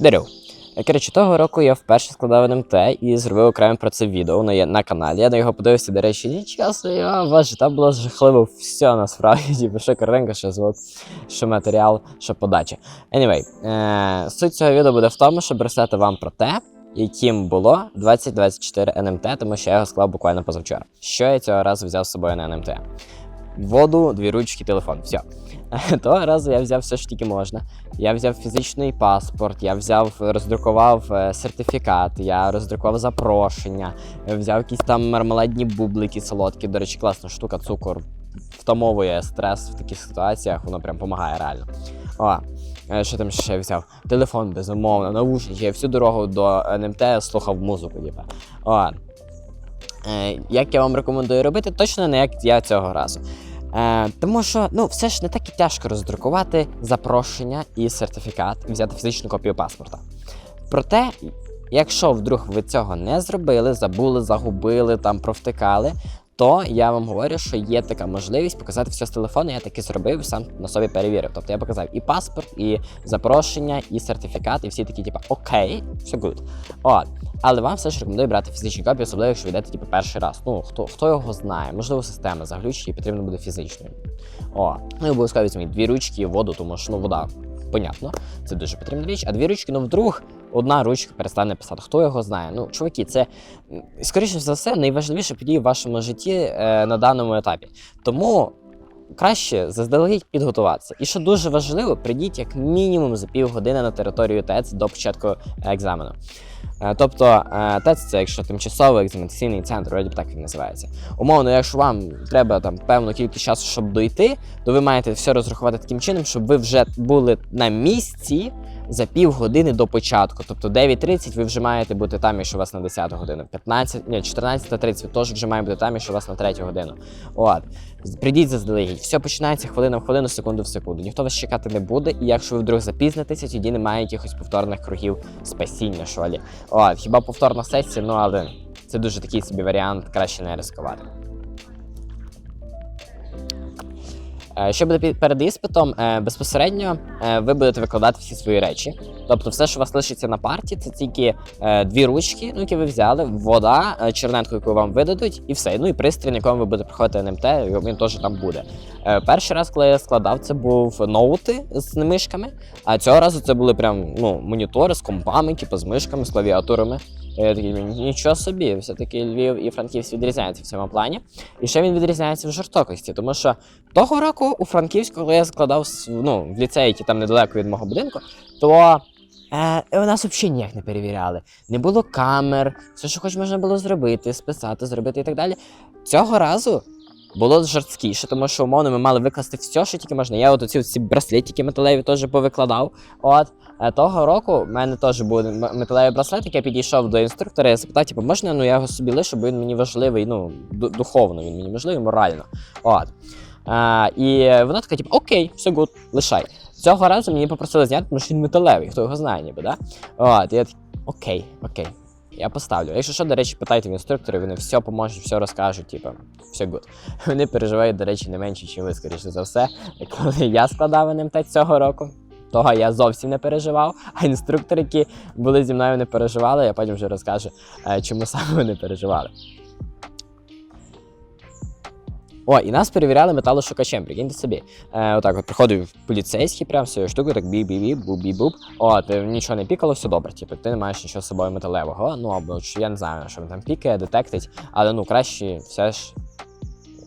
Дарю. Е, Коротше, того року я вперше складав НМТ і зробив окремо про це відео на, на каналі. Я на його подивився, до речі, нічого а, боже, там було жахливо все насправді. Типу, що картинка, що звук, що матеріал, що подача. Anyway, е, суть цього відео буде в тому, щоб розказати вам про те, яким було 2024 НМТ, тому що я його склав буквально позавчора. Що я цього разу взяв з собою на НМТ? Воду, дві ручки, телефон. Все. Того разу я взяв все, що тільки можна. Я взяв фізичний паспорт, я взяв, роздрукував е, сертифікат, я роздрукував запрошення, взяв якісь там мармеладні бублики солодкі. До речі, класна штука, цукор втамовує стрес в таких ситуаціях, воно прям допомагає реально. О, е, що там ще взяв? Телефон, безумовно, наушники. Я всю дорогу до НМТ слухав музику, типа. О, е, як я вам рекомендую робити, точно не як я цього разу. Е, тому що ну, все ж не так і тяжко роздрукувати запрошення і сертифікат, і взяти фізичну копію паспорта. Проте, якщо вдруг ви цього не зробили, забули, загубили, там провтикали, то я вам говорю, що є така можливість показати все з телефону. Я таки зробив, сам на собі перевірив. Тобто я показав і паспорт, і запрошення, і сертифікат, і всі такі, типу, окей, все good. От. Але вам все ж рекомендую брати фізичні копії, особливо якщо йдете типу, перший раз. Ну, хто, хто його знає, можливо, система заглючить і потрібно буде фізичною. О, ну і обов'язково візьміть дві ручки воду, тому що ну, вода, понятно, це дуже потрібна річ. А дві ручки, ну вдруг одна ручка перестане писати. Хто його знає? Ну, чуваки, це скоріше за все найважливіше події в вашому житті е, на даному етапі. Тому. Краще заздалегідь підготуватися. І що дуже важливо, прийдіть як мінімум за півгодини на територію ТЕЦ до початку е, екзамену. Е, Тобто е, ТЕЦ це якщо тимчасовий екзаменаційний центр, вроді так він називається. Умовно, якщо вам треба там певну кількість часу, щоб дойти, то ви маєте все розрахувати таким чином, щоб ви вже були на місці за півгодини до початку. Тобто 9.30 ви вже маєте бути там, якщо у вас на 10 годину. 15, ні, 14.30 ви теж вже має бути там, якщо у вас на 3 годину. От. Прийдіть заздалегідь. Все починається хвилина в хвилину, секунду в секунду. Ніхто вас чекати не буде, і якщо ви вдруг запізнитеся, тоді немає якихось повторних кругів спасіння, що От, хіба повторна сесія, ну але це дуже такий собі варіант, краще не ризикувати. Що буде перед іспитом, е, безпосередньо е, ви будете викладати всі свої речі. Тобто, все, що у вас лишиться на парті, це тільки е, дві ручки, ну, які ви взяли, вода, е, чернетку, яку вам видадуть, і все. Ну і пристрій, на якому ви будете проходити НМТ, він теж там буде. Е, Перший раз, коли я складав, це був ноути з мишками, а цього разу це були прям ну, монітори з компами, типу, з мишками, з клавіатурами. І Я такий, нічого собі, все-таки Львів і Франківськ відрізняються в цьому плані. І ще він відрізняється в жорстокості, тому що того року у Франківську, коли я складав ну, в ліцеї, який там недалеко від мого будинку, то е, у нас взагалі ніяк не перевіряли. Не було камер, все, що хоч можна було зробити, списати, зробити і так далі. Цього разу було жорсткіше, тому що умовно ми мали викласти все, що тільки можна. Я от оці ці браслетики металеві теж повикладав. От Е, того року в мене теж був металевий браслетик, я підійшов до інструктора і запитав, типу, можна ну я його собі лишу, бо він мені важливий, ну, духовно він мені важливий, морально. От. А, і вона така, типу, окей, все гуд, лишай. Цього разу мені попросили зняти, тому що він металевий, хто його знає, ніби, да? От, я такий, окей, окей. Я поставлю. Якщо що, до речі, питайте в інструкторів, вони все поможуть, все розкажуть, типу, все гуд. Вони переживають, до речі, не менше, ніж ви, скоріше за все. Коли я складав НМТ цього року, того я зовсім не переживав, а інструктори, які були зі мною, не переживали, я потім вже розкажу, е, чому саме вони переживали. О, і нас перевіряли металошукачем, прикиньте собі. Е, отак от приходив поліцейський, прям свою штуку, так бі бі бі бу бі буб От, ти нічого не пікало, все добре. Типу, ти не маєш нічого з собою металевого. Ну або я не знаю, що він там пікає, детектить, але ну краще все ж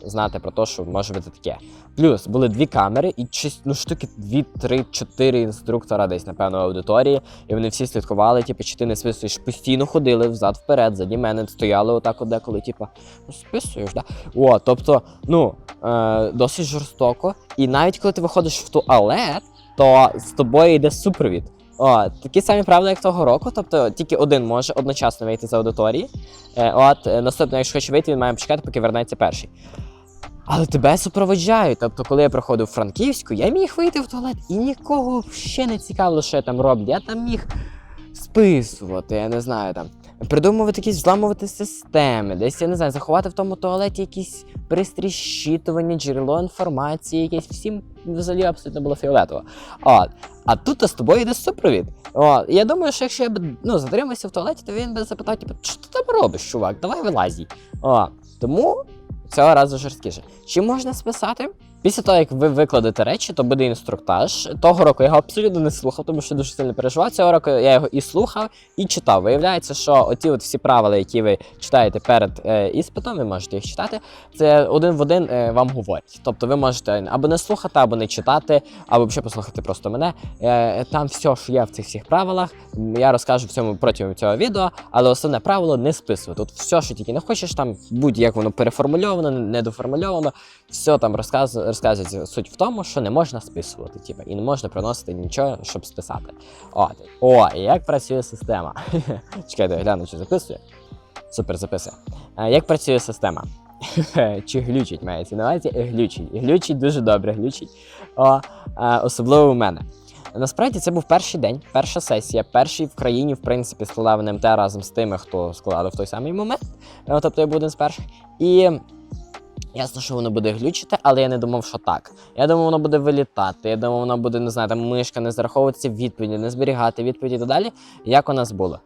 знати про те, що може бути таке. Плюс були дві камери і ну штуки дві, три, чотири інструктора десь, напевно, в аудиторії, і вони всі слідкували, типу, чи ти не списуєш, постійно ходили взад-вперед, заді мене стояли отак, от деколи, типу, ну списуєш, да? О, тобто, ну, е, досить жорстоко. І навіть коли ти виходиш в туалет, то з тобою йде супровід. О, такі самі правила, як того року, тобто тільки один може одночасно вийти з аудиторії. Е, от, е, наступно, якщо хоче вийти, він має почекати, поки вернеться перший. Але тебе супроводжають. Тобто, коли я проходив Франківську, я міг вийти в туалет і нікого ще не цікавило, що я там роблю. Я там міг списувати, я не знаю там. Придумувати якісь взламувати системи, десь я не знаю, заховати в тому туалеті якісь пристрій щитування, джерело інформації, якесь всім взагалі абсолютно було фіолетово. От. А тут з тобою йде супровід. О, і я думаю, що якщо я б ну, затримався в туалеті, то він би запитав, типу, що ти там робиш, чувак? Давай вилазь. О, тому цього разу жорсткіше. Чи можна списати? Після того, як ви викладете речі, то буде інструктаж. Того року я його абсолютно не слухав, тому що дуже сильно переживав. Цього року я його і слухав, і читав. Виявляється, що оті от всі правила, які ви читаєте перед е, іспитом, ви можете їх читати. Це один в один е, вам говорять. Тобто ви можете або не слухати, або не читати, або взагалі послухати просто мене. Е, там все, що є в цих всіх правилах, я розкажу в цьому протягом цього відео, але основне правило не списувати. Тут все, що тільки не хочеш, там будь-як воно переформульовано, недоформульовано, все там розказ, розказується. Суть в тому, що не можна списувати, типу, і не можна приносити нічого, щоб списати. От. О, як працює система? Чекайте, гляну, чи записує. Супер, записує. Е, як працює система? Чи глючить мається на увазі? Глючить. Глючить дуже добре, глючить. О, е, особливо у мене. Насправді це був перший день, перша сесія, перший в країні, в принципі, складав НМТ разом з тими, хто складав в той самий момент. Е, Тобто я був один з перших. І ясно, що воно буде глючити, але я не думав, що так. Я думав, воно буде вилітати. Я думав, воно буде, не знаю, там мишка не зараховуватися відповіді, не зберігати відповіді і так далі. Як у нас було?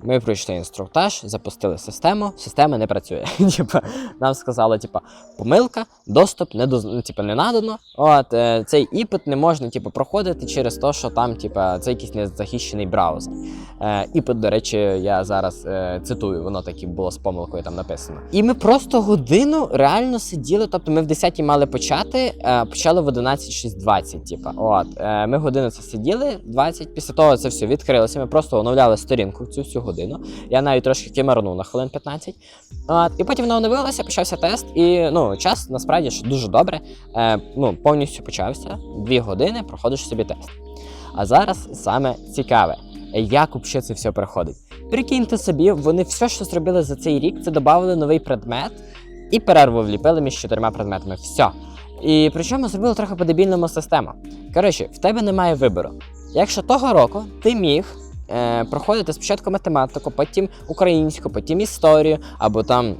Ми пройшли інструктаж, запустили систему, система не працює. Типа, нам сказали, типа, помилка, доступ не до ну, типа, не надано. От е, цей іпит не можна типу, проходити через те, що там, типа, це якийсь незахищений браузер. Е, іпит, до речі, я зараз е, цитую, воно так і було з помилкою там написано. І ми просто годину реально сиділи. Тобто ми в 10 мали почати, е, почали в 11.6.20, типа. От, е, ми годину це сиділи, 20. Після того це все відкрилося. Ми просто оновляли сторінку цю всю годину. Я навіть трошки кимарнув на хвилин 15. От, і потім воно оновилося, почався тест, і ну, час насправді ж дуже добре. Е, ну, повністю почався. Дві години проходиш собі тест. А зараз саме цікаве, як взагалі це все проходить. Прикиньте собі, вони все, що зробили за цей рік, це додали новий предмет і перерву вліпили між чотирма предметами. Все. І причому зробили трохи по-дебільному систему. Коротше, в тебе немає вибору. Якщо того року ти міг е, проходити спочатку математику, потім українську, потім історію, або там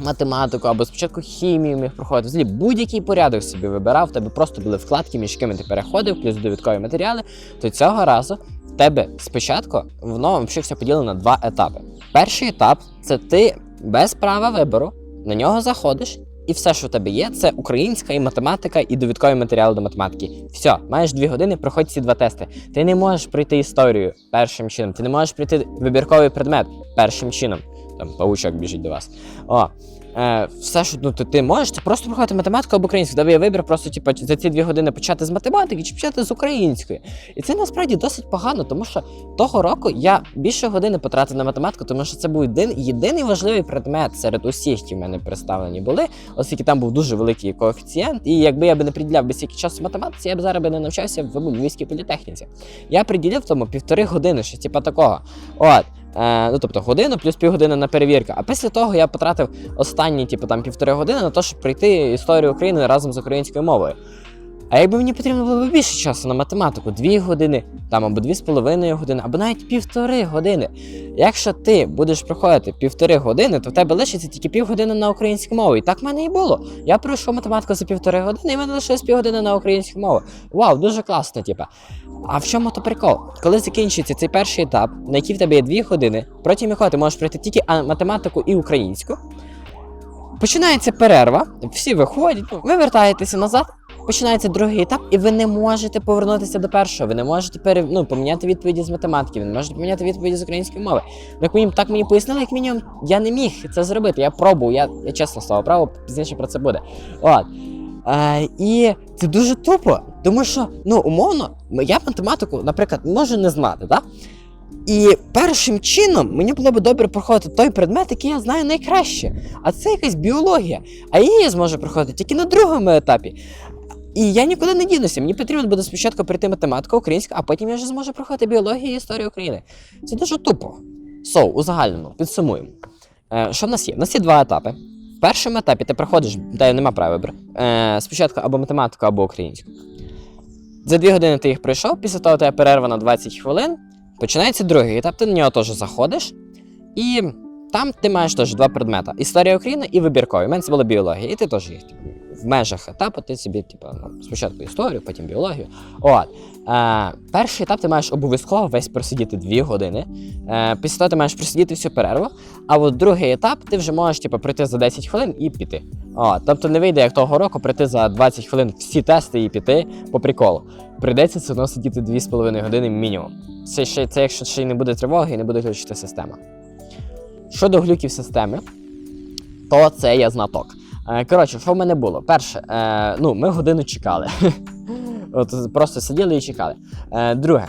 математику, або спочатку хімію міг проходити. Взагалі будь-який порядок собі вибирав, в тебе просто були вкладки, між якими ти переходив, плюс додаткові матеріали, то цього разу в тебе спочатку воно взагалі все поділено на два етапи. Перший етап це ти без права вибору на нього заходиш. І все, що в тебе є, це українська і математика, і довідкові матеріали до математики. Все, маєш дві години, проходь ці два тести. Ти не можеш пройти історію першим чином, ти не можеш пройти вибірковий предмет першим чином. Там паучок біжить до вас. О, е, все, що ну, ти, ти можеш, це просто проходити математику або українську. Тебе є вибір просто типу, за ці дві години почати з математики чи почати з української. І це насправді досить погано, тому що того року я більше години потратив на математику, тому що це був один, єдиний важливий предмет серед усіх, які в мене представлені були, оскільки там був дуже великий коефіцієнт. І якби я би не приділяв би стільки часу математиці, я б зараз би не навчався в Львівській політехніці. Я приділив тому півтори години, щось типа такого. От. Е, ну, тобто годину плюс півгодини на перевірку. А після того я потратив останні, типу, там півтори години на те, щоб пройти історію України разом з українською мовою. А якби мені потрібно було б більше часу на математику, дві години, там або дві з половиною години, або навіть півтори години. Якщо ти будеш проходити півтори години, то в тебе лишиться тільки півгодини на українську мову. І так в мене і було. Я пройшов математику за півтори години, і в мене лишилось півгодини на українську мову. Вау, дуже класно, типа. А в чому то прикол? Коли закінчується цей перший етап, на який в тебе є дві години, протягом якого ти можеш пройти тільки математику і українську. Починається перерва, всі виходять, ну, ви вертаєтеся назад, починається другий етап, і ви не можете повернутися до першого. Ви не можете пере, ну, поміняти відповіді з математики, ви не можете поміняти відповіді з української мови. Як мені так мені пояснили, як мінімум, я не міг це зробити. Я пробував, я, я чесно слово право, пізніше про це буде. От. Е, і це дуже тупо, тому що, ну, умовно, я математику, наприклад, можу не знати, так? І першим чином мені було б добре проходити той предмет, який я знаю найкраще. А це якась біологія. А її я зможу проходити тільки на другому етапі. І я нікуди не дінуся. Мені потрібно буде спочатку прийти математика українська, а потім я вже зможу проходити біологію і історію України. Це дуже тупо. So, у загальному, підсумуємо. Е, що в нас є? У нас є два етапи. В першому етапі ти проходиш, де нема права вибору. Е, спочатку або математику, або українську. За дві години ти їх пройшов, після того тебе перерва на 20 хвилин. Починається другий етап, ти на нього теж заходиш. І там ти маєш теж два предмета: історія України і вибіркові. У мене це була біологія, і ти теж їх типу, в межах етапу ти собі, типу, ну, спочатку історію, потім біологію. От. Е, перший етап ти маєш обов'язково весь просидіти 2 години. Е, після того ти маєш просидіти всю перерву. А от другий етап ти вже можеш типу, прийти за 10 хвилин і піти. О, тобто не вийде як того року прийти за 20 хвилин всі тести і піти по приколу. Прийдеться все одно сидіти 2,5 години мінімум. Це ще це якщо ще й не буде тривоги і не буде глючити система. Щодо глюків системи, то це я знаток. Е, коротше, що в мене було? Перше, е, ну, ми годину чекали. От просто сиділи і чекали. Е, друге,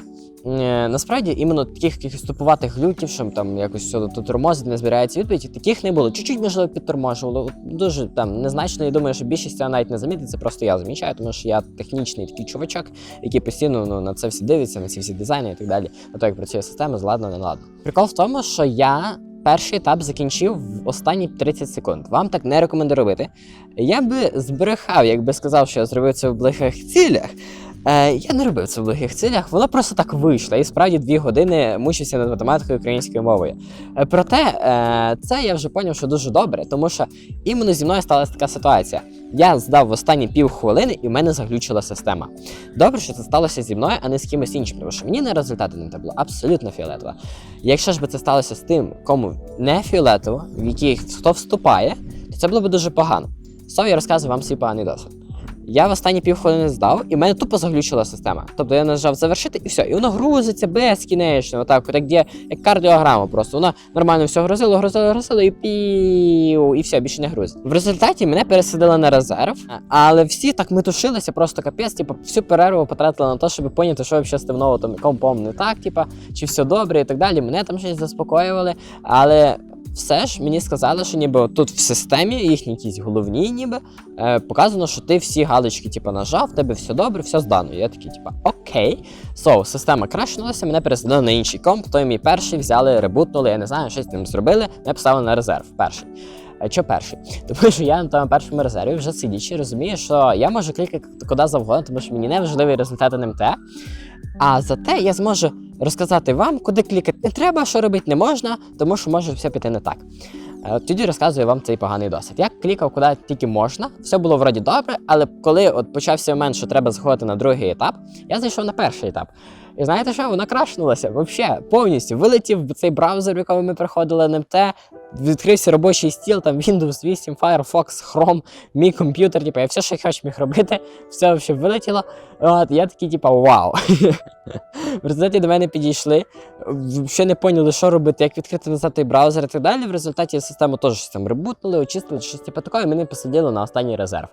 насправді іменно таких якихось тупуватих глюків, що там якось все тут тормозить, не збирається відповіді, таких не було. Чуть-чуть, можливо, підторможувало. Дуже там незначно. Я думаю, що більшість цього навіть не замітить, це просто я замічаю, тому що я технічний такий чувачок, який постійно ну, на це всі дивиться, на ці всі дизайни і так далі. На те, як працює система, зладно, не ладно. Прикол в тому, що я. Перший етап закінчив в останні 30 секунд. Вам так не рекомендую робити. Я би збрехав, якби сказав, що я зробив це в благих цілях. Е, я не робив це в благих цілях, воно просто так вийшло. І справді дві години мучився над математикою українською мовою. Е, проте е, це я вже зрозумів, що дуже добре, тому що іменно зі мною сталася така ситуація. Я здав в останні півхвилини і в мене заглючила система. Добре, що це сталося зі мною, а не з кимось іншим, тому що мені на результати не було абсолютно фіолетово. Якщо ж би це сталося з тим, кому не фіолетово, в який хто вступає, то це було б дуже погано. Сов я розказую вам свій поганий досвід. Я в останні півхвилини здав, і в мене тупо заглючила система. Тобто я нажав завершити і все. І воно грузиться безкінечно, отак, от як, як кардіограма просто. Воно нормально все грузило, грузило, грузило і пів, і все, більше не грузить. В результаті мене пересадили на резерв, але всі так метушилися, просто капець, типу, всю перерву потратили на те, щоб поняти, що взагалі з тим новим компом не так, типу, чи все добре і так далі. Мене там щось заспокоювали, але. Все ж мені сказали, що ніби тут в системі їхні якісь головні, ніби е, показано, що ти всі галочки, типу, нажав, в тебе все добре, все здано. Я такий, типу, окей. So, система крашнулася, мене пересадили на інший комп, той мій перший взяли, ребутнули, я не знаю, щось з ним зробили, мене поставили на резерв перший. А що перший? Тому що я на тому першому резерві вже сидячи, розумію, що я можу клікати куди завгодно, тому що мені не важливі результати НМТ. А зате я зможу розказати вам, куди клікати не треба, що робити не можна, тому що може все піти не так. Е, От тоді розказую вам цей поганий досвід. Я клікав куди тільки можна, все було вроді добре, але коли от почався момент, що треба заходити на другий етап, я зайшов на перший етап. І знаєте що? Вона крашнулася взагалі повністю. Вилетів цей браузер, в якому ми проходили НМТ, відкрився робочий стіл, там Windows 8, Firefox, Chrome, мій комп'ютер, типу, я все, що хочу міг робити, все взагалі вилетіло. От, я такий, типу, вау. В результаті до мене підійшли, ще не поняли, що робити, як відкрити назад той браузер і так далі. В результаті систему теж там ребутнули, очистили, щось типу такое, і мене посадили на останній резерв.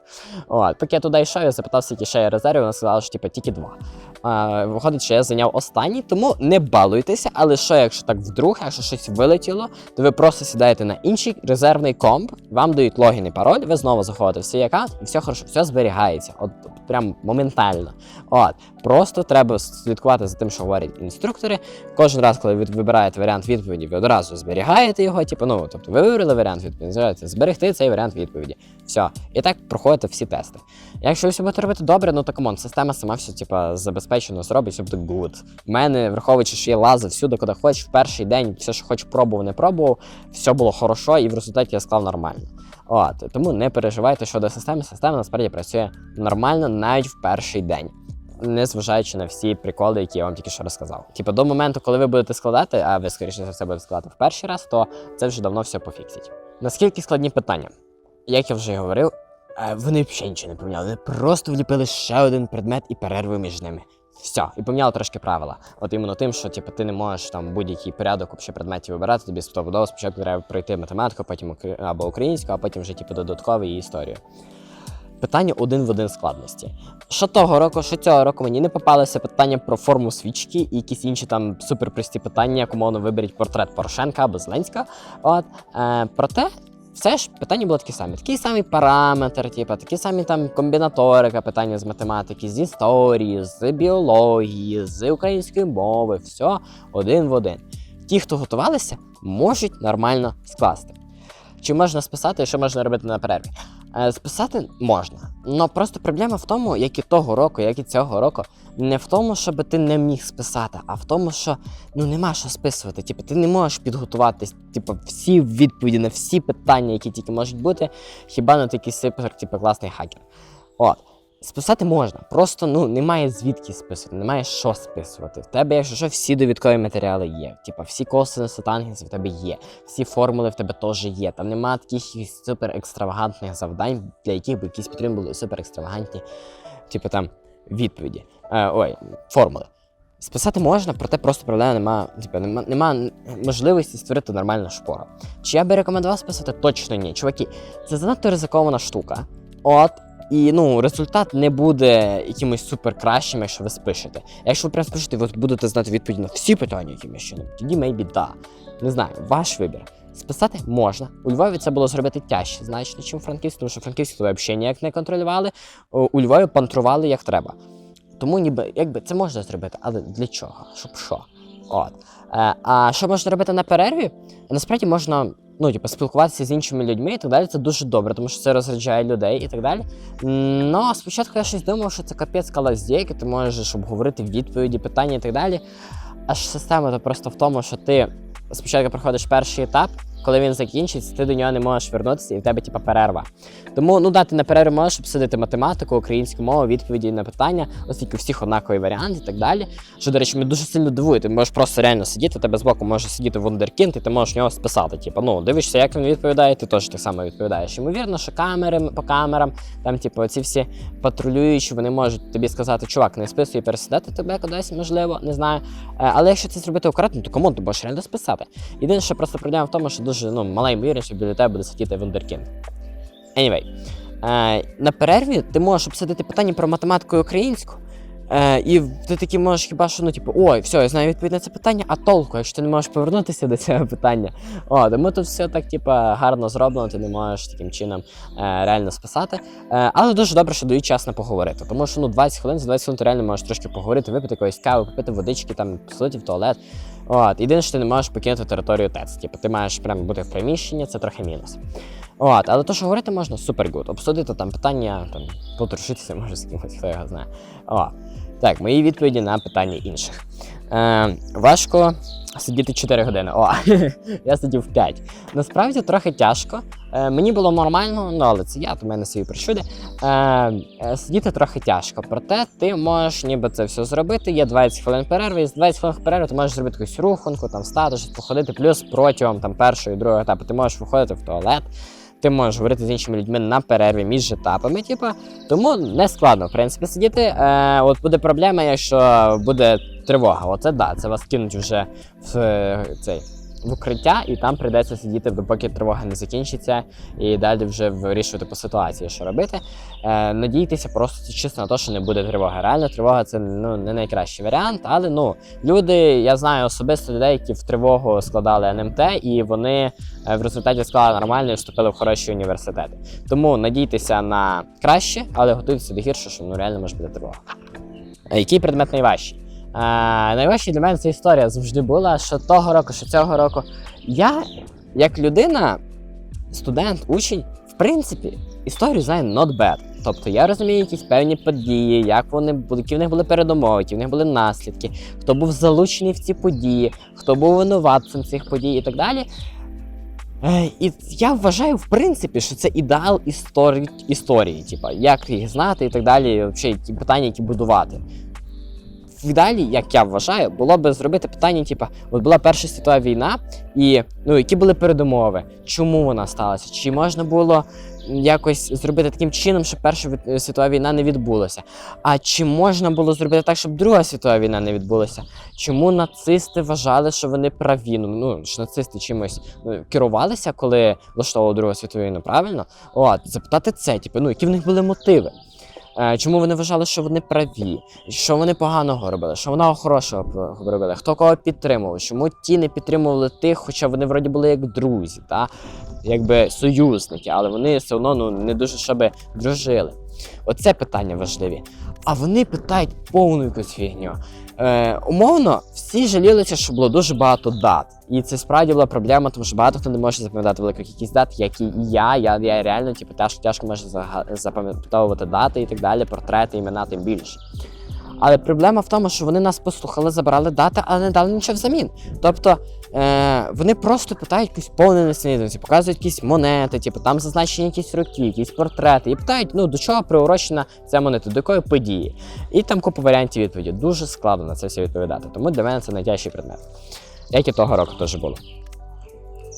От, поки я туди йшов, я запитав, скільки ще є резервів, вона сказала, що типу, тільки два. А, виходить, що я зайняв останній, тому не балуйтеся, але що, якщо так вдруг, якщо щось вилетіло, то ви просто сідаєте на інший резервний комп, вам дають логін і пароль, ви знову заходите в свій аккаунт, і все хорошо, все зберігається. От прям моментально. От, просто треба слідкувати за тим, що говорять інструктори. Кожен раз, коли ви вибираєте варіант відповіді, ви одразу зберігаєте його. Типу, ну тобто ви вибрали варіант відповіді, зберегти цей варіант відповіді. Все. І так проходите всі тести. Якщо ви все будете робити добре, ну то камон, система сама все типа забезпечено зробить, все буде good. У мене, враховуючи, що я лазив всюди, куди хоч, в перший день все, що хоч пробував, не пробував, все було хорошо, і в результаті я склав нормально. От, тому не переживайте щодо системи. Система насправді працює нормально навіть в перший день. Незважаючи на всі приколи, які я вам тільки що розказав. Типу, до моменту, коли ви будете складати, а ви скоріше за все будете складати в перший раз, то це вже давно все пофіксить. Наскільки складні питання? Як я вже говорив, е, вони взагалі нічого не поміняли. Вони просто вліпили ще один предмет і перерви між ними. Все, і поміняли трошки правила. От іменно тим, що типу, ти не можеш там будь-який порядок взагалі предметів вибирати, тобі стопудово спочатку треба пройти математику, потім або українську, а потім вже типу, додатковий і історію. Питання один в один складності. Що того року, що цього року мені не попалося питання про форму свічки і якісь інші там суперпрості питання, як умовно виберіть портрет Порошенка або Зеленського. От е, проте. Все ж питання було такі самі. Такий самий параметр, типу, такі самі там комбінаторика, питання з математики, з історії, з біології, з української мови, все один в один. Ті, хто готувалися, можуть нормально скласти. Чи можна списати, що можна робити на перерві? Е, списати можна. Но просто проблема в тому, як і того року, як і цього року, не в тому, щоб ти не міг списати, а в тому, що ну нема що списувати. Типу, ти не можеш підготуватись, типу, всі відповіді на всі питання, які тільки можуть бути, хіба на такий сипер, типу, класний хакер. От. Списати можна, просто ну немає звідки списувати, немає що списувати. В тебе, якщо що, всі довідкові матеріали є. Типа всі косинуси, тангенси в тебе є, всі формули в тебе теж є. Там немає таких супер екстравагантних завдань, для яких би якісь потрібні були супер екстравагантні, типу там відповіді. Е, ой, формули. Списати можна, проте просто проблема нема, типу, нема, нема можливості створити нормальну шпору. Чи я би рекомендував списати? Точно ні. Чуваки, це занадто ризикована штука. От. І ну, результат не буде якимось супер кращим, якщо ви спишете. Якщо ви прям спишете, ви будете знати відповіді на всі питання, якимось чином, тоді maybe да. Не знаю, ваш вибір. Списати можна. У Львові це було зробити тяжче, значно, у Франківську, тому що Франківську ви взагалі ніяк не контролювали. У Львові пантрували як треба. Тому ніби якби це можна зробити, але для чого? Щоб що? От. Е, а що можна робити на перерві? Насправді можна ну, типу, спілкуватися з іншими людьми і так далі. Це дуже добре, тому що це розряджає людей і так далі. Ну, спочатку я щось думав, що це капець калаздійки, ти можеш обговорити відповіді, питання і так далі. Аж система то просто в тому, що ти спочатку проходиш перший етап, коли він закінчиться, ти до нього не можеш вернутися, і в тебе типа перерва. Тому ну дати на перерву можеш обсудити математику, українську мову, відповіді на питання, оскільки у всіх однаковий варіант і так далі. Що, до речі, мене дуже сильно дивує. Ти можеш просто реально сидіти, тебе збоку може сидіти вундеркінд, і ти можеш в нього списати. Типу, ну дивишся, як він відповідає, ти теж так само відповідаєш. Ймовірно, що камери по камерам, там, типу, ці всі патрулюючі, вони можуть тобі сказати, чувак, не списуй пересидати тебе кудись, можливо, не знаю. Е, Але якщо це зробити акуратно, то кому ти можеш реально списати? Єдине, що просто проблема в тому, що дуже ну, мала ймовірність, що біля тебе буде сидіти вундеркінд. Anyway, е, на перерві ти можеш обсудити питання про математику і українську. Е, і ти таки можеш хіба що, ну, типу, ой, все, я знаю відповідь на це питання, а толку, якщо ти не можеш повернутися до цього питання. О, тому тут все так, типу, гарно зроблено, ти не можеш таким чином е, реально списати. Е, але дуже добре, що дають час на поговорити. Тому що ну 20 хвилин, за 20 хвилин ти реально можеш трошки поговорити, випити якоїсь кави, попити водички, там, посидіти в туалет. От, єдине, що ти не можеш покинути територію ТЕЦ. Типу, ти маєш прямо бути в приміщенні, це трохи мінус. От, але то, що говорити можна, супер гуд. Обсудити там питання, там, потрушитися може з кимось, хто його знає. О, так, мої відповіді на питання інших. Е, важко сидіти 4 години. О, я сидів 5. Насправді трохи тяжко. Е, мені було нормально, ну але це я, то мене свої причуди. Е, е, сидіти трохи тяжко. Проте ти можеш ніби це все зробити. Є 20 хвилин перерви, і з 20 хвилин перерви ти можеш зробити якусь рухунку, там встати, походити, плюс протягом там, першого і другого етапу ти можеш виходити в туалет. Ти можеш говорити з іншими людьми на перерві між етапами, типу, тому не складно, в принципі, сидіти. Е, от буде проблема, якщо буде тривога. Оце да, це вас кинуть вже в е, цей. В укриття, і там прийдеться сидіти, допоки тривога не закінчиться, і далі вже вирішувати по ситуації, що робити. Е, надійтеся просто чисто на те, що не буде тривоги. Реально, тривога це ну, не найкращий варіант, але ну люди, я знаю особисто людей, які в тривогу складали НМТ, і вони е, в результаті склали нормально і вступили в хороші університети. Тому надійтеся на краще, але готуйтеся до гіршого, що ну реально може бути тривога. Е, Який предмет найважчий? Е, найважче для мене ця історія завжди була, що того року, що цього року. Я, як людина, студент, учень, в принципі, історію знаю not bad. Тобто я розумію якісь певні події, як вони які в них були передумови, які в них були наслідки, хто був залучений в ці події, хто був винуватцем цих подій і так далі. Е, І я вважаю, в принципі, що це ідеал історії, історії, типа, як їх знати і так далі, і взагалі, які питання, які будувати. Ідеалі, як я вважаю, було би зробити питання, типа, от була Перша світова війна, і ну, які були передумови, чому вона сталася? Чи можна було якось зробити таким чином, щоб Перша світова війна не відбулася? А чи можна було зробити так, щоб Друга світова війна не відбулася? Чому нацисти вважали, що вони праві? Ну, ну що нацисти чимось ну, керувалися, коли влаштовували Другу світову війну, правильно? От, запитати це, типу, ну, які в них були мотиви? Е, Чому вони вважали, що вони праві, що вони поганого робили, що вона хорошого робили, хто кого підтримував, чому ті не підтримували тих, хоча вони вроді були як друзі, та? якби союзники, але вони все одно ну, не дуже щоби дружили. Оце питання важливі. А вони питають повну якусь фігню. Е, умовно, всі жалілися, що було дуже багато дат. І це справді була проблема, тому що багато хто не може запам'ятати велику кількість дат, як і я. Я, я реально типу, тяжко, тяжко можу запам'ятовувати дати і так далі, портрети, імена тим більше. Але проблема в тому, що вони нас послухали, забрали дати, але не дали нічого взамін. Тобто е, вони просто питають якусь повну несенітниці, показують якісь монети, типу там зазначені якісь роки, якісь портрети, і питають, ну до чого приурочена ця монета, до якої події. І там купа варіантів відповіді. Дуже складно на це все відповідати. Тому для мене це найтяжчий предмет. Як і того року теж було.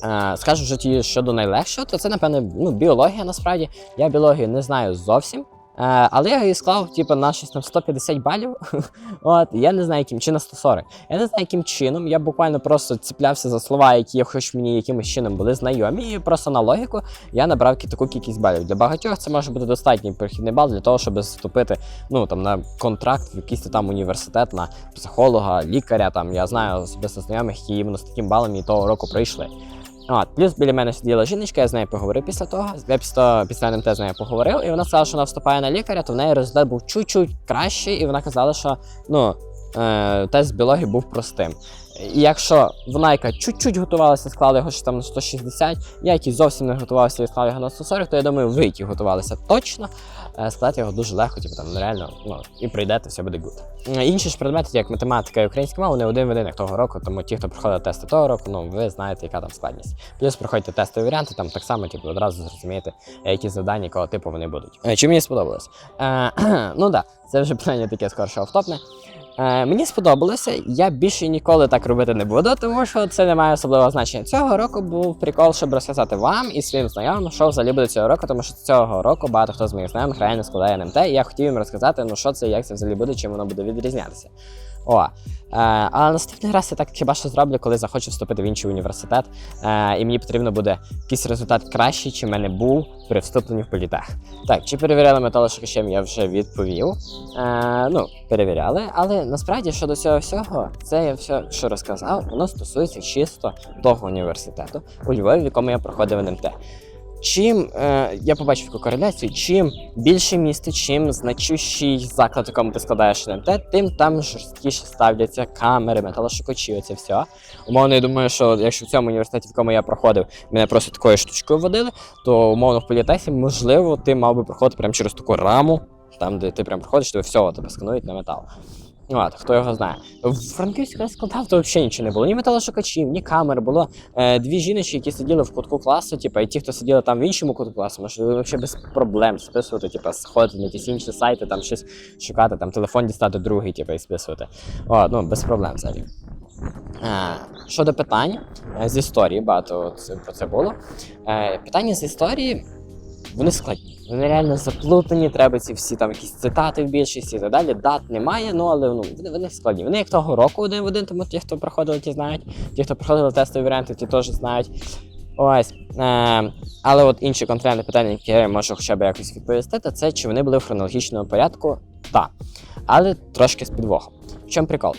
Е, скажу вже ті щодо найлегшого, то це, напевне, ну, біологія насправді. Я біологію не знаю зовсім. Е, але я її склав, типу, на щось там 150 балів. От, я не знаю, яким чи на 140. Я не знаю, яким чином. Я буквально просто ціплявся за слова, які хоч мені якимось чином були знайомі, і просто на логіку я набрав таку кількість балів. Для багатьох це може бути достатній перехідний бал для того, щоб вступити ну, там, на контракт в якийсь там університет на психолога, лікаря. Там, я знаю особисто знайомих, які іменно з таким балом і того року прийшли. От, плюс біля мене сиділа жіночка, я з нею поговорив після того. Я після, після НМТ з нею поговорив, і вона сказала, що вона вступає на лікаря, то в неї результат був чуть-чуть кращий, і вона казала, що ну, тест з біології був простим. І якщо вона, яка чуть-чуть готувалася, склала його там на 160, я, який зовсім не готувався і склав його на 140, то я думаю, ви, які готувалися точно, е, складати його дуже легко, типу там реально, ну, і прийдете, все буде гуд. Е, Інші ж предмети, як математика і українська мова, вони один в того року, тому ті, хто проходив тести того року, ну ви знаєте, яка там складність. Плюс проходьте тестові варіанти, там так само, типу, одразу зрозумієте, е, які завдання, якого типу вони будуть. Е, Чи мені сподобалось? Е, ну так, да, це вже питання таке скорше офтопне. Е, мені сподобалося, я більше ніколи так робити не буду, тому що це не має особливого значення. Цього року був прикол, щоб розказати вам і своїм знайомим, що взагалі буде цього року, тому що цього року багато хто з моїх знайомих реально складає НМТ, і я хотів їм розказати, ну що це, як це взагалі буде, чим воно буде відрізнятися. О, е, а наступний раз я так хіба що зроблю, коли захочу вступити в інший університет, е, і мені потрібно буде якийсь результат кращий, чим в мене був при вступленні в політех. Так, чи перевіряли металошукачем, я вже відповів. Е, ну, перевіряли, але насправді щодо цього всього, це я все, що розказав, воно стосується чисто того університету у Львові, в якому я проходив НМТ. Чим е, я побачив таку кореляцію, чим більше місто, чим значущий заклад, якому ти складаєш НМТ, тим там жорсткіше ставляться камери, металошукачі, оце все. Умовно, я думаю, що якщо в цьому університеті, в якому я проходив, мене просто такою штучкою водили, то умовно в політесі, можливо, ти мав би проходити прямо через таку раму, там, де ти прям проходиш, тебе все, тебе сканують на метал. От, хто його знає. В Франківську я складав, то взагалі нічого не було. Ні металошукачів, ні камер. Було е, дві жіночки, які сиділи в кутку класу, типу, і ті, хто сиділи там в іншому кутку класу, можливо, взагалі без проблем списувати, типу, сходити на якісь інші сайти, там щось шукати, там телефон дістати другий, типу, і списувати. О, ну, без проблем взагалі. Е, щодо питань е, з історії, багато це, про це було. Е, питання з історії, вони складні. Вони реально заплутані, треба ці всі там якісь цитати в більшості і так далі. Дат немає, ну але ну, вони, вони складні. Вони як того року один в один, тому ті, хто проходили, ті знають. Ті, хто проходили тестові варіанти, ті теж знають. Ось. Е, але от інше конкретне питання, яке я можу хоча б якось відповісти, то це чи вони були в хронологічному порядку? Так. Але трошки з підвохом. В чому прикол?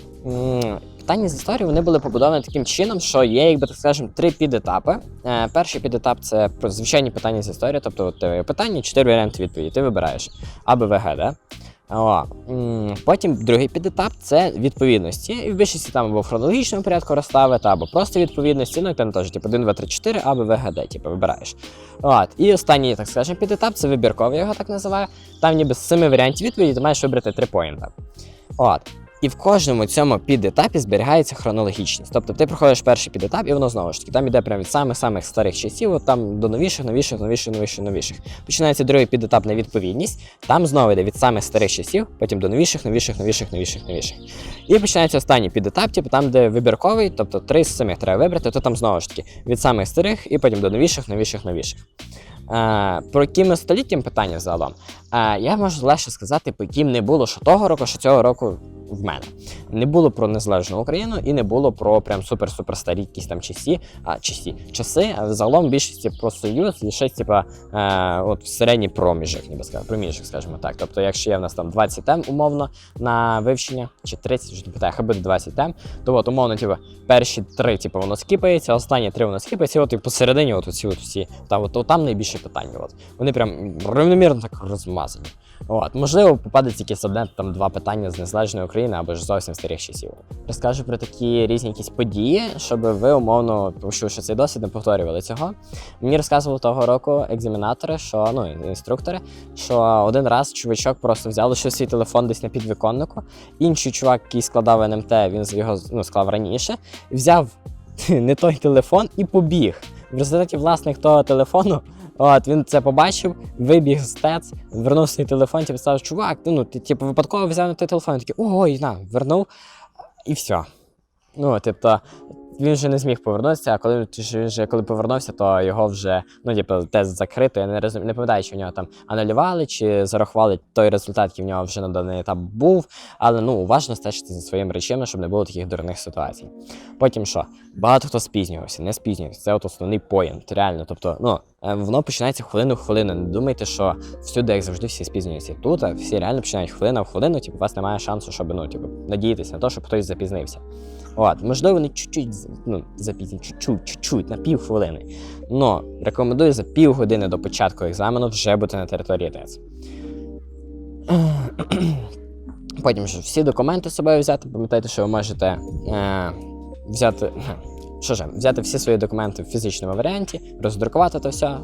Питання з історії вони були побудовані таким чином, що є, якби так скажемо, три підетапи. Е, перший підетап це про звичайні питання з історії, тобто от, е, питання, чотири варіанти відповіді. Ти вибираєш А, Б? О, потім другий підетап це відповідності. І в більшості там або в хронологічному порядку розставити, або просто відповідності. Ну і там теж, типу, 1, 2, 3, 4, А, Б, В, Г, Д, типу, вибираєш. От. І останній, так скажемо, підетап це вибірковий, його так називаю. Там ніби з семи варіантів відповіді ти маєш вибрати три поінта. От. І в кожному цьому підетапі зберігається хронологічність. Тобто ти проходиш перший підетап, і воно знову ж таки там іде прямо від самих-самих старих часів, от там до новіших, новіших, новіших, новіших, новіших. Починається другий підетап на відповідність. Там знову йде від самих старих часів, потім до новіших, новіших, новіших, новіших, новіших. І починається останній підетап, типу там, де вибірковий, тобто три з самих треба вибрати, то там знову ж таки від самих старих і потім до новіших, новіших, новіших. Е, про якими століттям питання загалом. Я можу легше сказати, по яким не було що того року, що цього року в мене. Не було про незалежну Україну і не було про прям супер-супер старі якісь там часі, а часі, часи, а загалом більшості про союз лише типа от середній проміжок, ніби сказати, проміжок, скажімо так. Тобто, якщо є в нас там 20 тем умовно на вивчення, чи 30, вже не питаю, хай буде 20 тем, то от умовно, типу, перші три, типу, воно скіпається, останні три воно скіпається, і от і посередині, от оці от всі, там, от, от там найбільше питання. От. Вони прям рівномірно так розмазані. От. Можливо, попадеться якесь одне там два питання з незалежної України або ж зовсім старих часів. Розкажу про такі різні якісь події, щоб ви умовно, почувши цей досвід, не повторювали цього. Мені розказували того року екзаменатори, що ну інструктори, що один раз чувачок просто взяв лишив свій телефон десь на підвіконнику. Інший чувак, який складав НМТ, він його ну, склав раніше, взяв не той телефон і побіг. В результаті власник того телефону. От він це побачив, вибіг з ТЕЦ, вернув свій телефон, типу сказав, чувак, ти, ну ти типу випадково взяв на той телефон. Такий такий, ой, на, вернув, і все. Ну, тобто, він вже не зміг повернутися, а коли вже коли повернувся, то його вже ну, типу, тест закрито. Я не розумію, не пам'ятаю, чи в нього там анулювали, чи зарахували той результат, який в нього вже на даний етап був. Але ну уважно стежити за своїми речами, щоб не було таких дурних ситуацій. Потім що? Багато хто спізнювався, не спізнювався. Це от основний поєнт, реально. Тобто, ну е, воно починається хвилину в хвилину. Не думайте, що всюди, як завжди, всі спізнюються. Тут а всі реально починають хвилина в хвилину, типу, у вас немає шансу, щоб ну, типу, надіятися на те, щоб хтось запізнився. От, можливо, вони чуть-чуть ну, запізні, чуть-чуть, чуть-чуть, на пів хвилини. Но рекомендую за півгодини до початку екзамену вже бути на території ТЕЦ. Потім ж всі документи з собою взяти. Пам'ятайте, що ви можете е, взяти. Що ж, взяти всі свої документи в фізичному варіанті, роздрукувати то все,